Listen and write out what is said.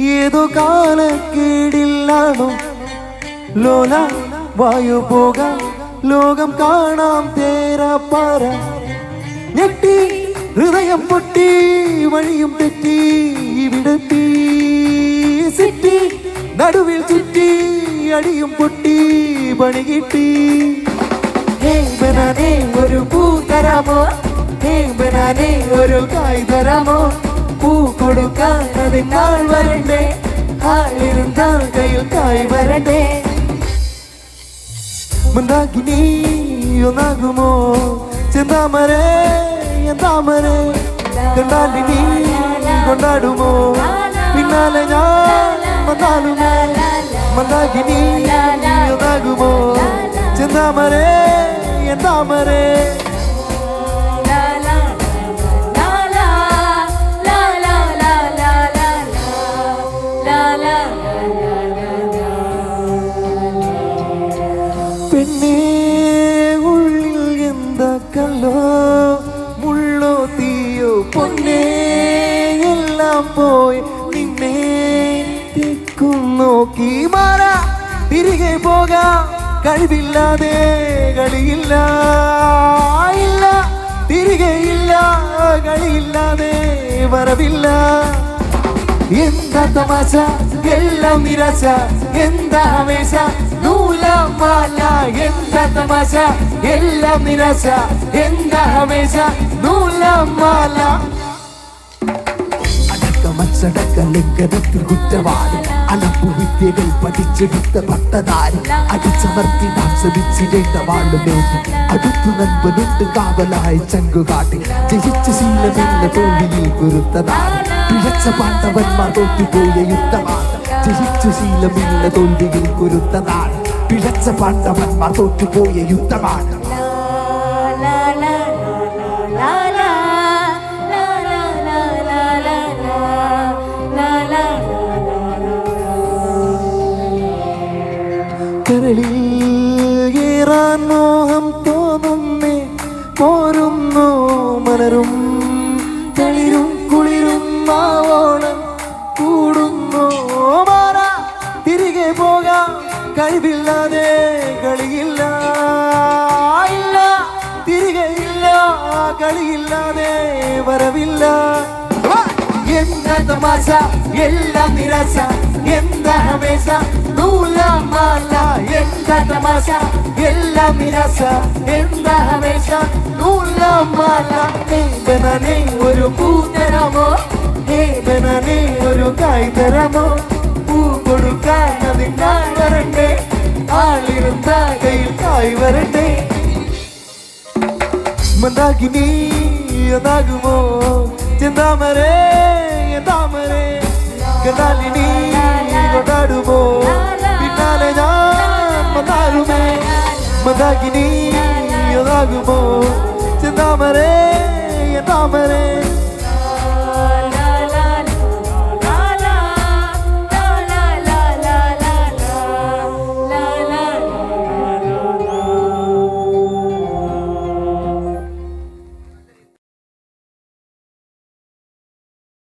ഏതോ കാലക്കേടില്ലാണോ ലോല വായു പോക ലോകം കാണാം തേരാപ്പാറ ഞെട്ടി ഹൃദയം പൊട്ടി വഴിയും തെറ്റി ഇവിടെത്തി. സിറ്റി നടുവിൽ ചുറ്റി അടിയും പൊട്ടി പണി കിട്ടി. ഒരു പൂ. തരാമോ കൊടുക്കാൻ അതിനാൾ വരണ്ടേ? ആളിരുന്നാൽ കയ്യിൽ കായ് വരണ്ടേ? മന്ദാകിനി ഒന്നാകുമോ? ചെന്താമരേ എന്താമരേ? കണ്ടാലിനി കൊണ്ടാടുമോ? പിന്നാലെ ഞാൻ വന്നാലുമോ? മന്ദാകിനി ഒന്നാകുമോ? ചെന്താമരേ എന്താമരേ? പെണ്ണേ ഉള്ളിൽ എന്താ കല്ലോ മുള്ളോ തീയോ? പൊന്നേ എല്ലാം പോയി നിന്നെ തെക്കും നോക്കി മാറാ. തിരികെ പോകാം. കഴിവില്ലാതെ കളിയില്ല. ഇല്ല തിരികെ ഇല്ല. കളിയില്ലാതെ വരവില്ല. എന്താ തമാശ? എല്ലാം നിരാശ. എന്താ ഹമേശ നൂലമാല എന്താ തമാശ എല്ലാം നിരാശ എന്താ ഹമേശ നൂലമാല അടക്കമച്ചടക്ക ലംഘനത്തിൽ കുറ്റവാളി അലപ്പു വിദ്യകൾ പഠിച്ചെടുത്ത പട്ടതാരി അടിച്ചമർത്തിടാൻ ശ്രമിച്ചിടേണ്ട വാളുമേന്തി അടുത്തു നൻപനുണ്ട് കാവലായി ചങ്കുകാട്ടി ജയിച്ച ശീലമില്ല തോൽവിയിൽ കുരുത്തതാണ് പിഴച്ച പാണ്ഡവന്മാർ തോറ്റുപോയ യുദ്ധമാണ് ജയിച്ചു ശീലമില്ല തോൽവിയിൽ കുരുത്തതാണ് പിഴച്ച പാണ്ഡവന്മാർ തോറ്റുപോയ യുദ്ധമാണ്. മോഹം പോരുന്നു മലരും കുളിരും മാവോണം കൂടുന്നു. മാറാ തിരികെ പോകാം. കഴിവില്ലാതെ കളിയില്ല ഇല്ല തിരികെ ഇല്ല കളിയില്ലാതെ വരവില്ല. എന്താ തമാശ എല്ലാം നിരാശ എന്താ ഹമേശ നൂലമാല എന്താ തമാശ എല്ലാം നിരാശ എന്താ ഹമേശ നൂലമാല ഹേ ഒരു പൂതരമോ ഹേ ബനാനേ മന്ദാകിനി ഒന്നാകുമോ ചെന്താമരേ എന്താമരേ? കണ്ടാലിനി കൊണ്ടാടുമോ? പിന്നാലെ ഞാൻ വന്നാലുമേ മന്ദാകിനി ഒന്നാകുമോ ചെന്താമരേ എന്താമരേ?